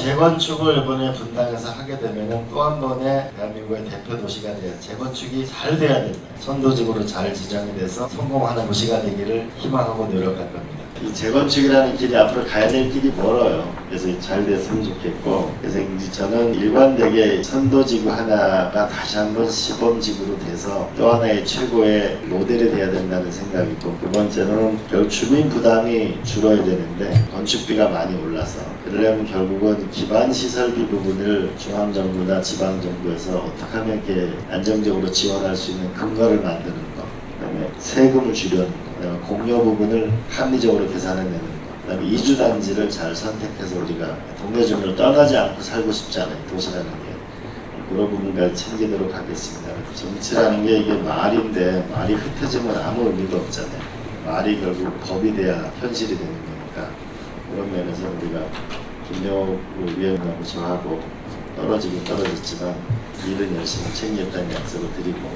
재건축을 이번에 분당에서 하게 되면 또 한 번의 대한민국의 대표 도시가 돼야 재건축이 잘 돼야 된다. 선도적으로 잘 지정이 돼서 성공하는 도시가 되기를 희망하고 노력할 겁니다. 이 재건축이라는 길이 앞으로 가야 될 길이 멀어요. 그래서 잘 됐으면 좋겠고. 그래서 저는 일관되게 선도지구 하나가 다시 한번 시범지구로 돼서 또 하나의 최고의 모델이 돼야 된다는 생각이고 두 번째는 결국 주민 부담이 줄어야 되는데 건축비가 많이 올라서. 그러려면 결국은 기반 시설비 부분을 중앙정부나 지방정부에서 어떻게 하면 이렇게 안정적으로 지원할 수 있는 근거를 만드는 것 그다음에 세금을 줄여는 것 공여 부분을 합리적으로 계산해내는 것 그다음에 이주 단지를 잘 선택해서 우리가 동네 주민을 떠나지 않고 살고 싶지 않아요 도시라는 게 그런 부분까지 챙기도록 하겠습니다. 정치라는 게 이게 말인데 말이 흩어지면 아무 의미가 없잖아요. 말이 결국 법이 돼야 현실이 되는 거니까 그런 면에서 우리가 김영욱 위원하고 저하고 떨어지긴 떨어졌지만 일은 열심히 챙겼다는 약속을 드리고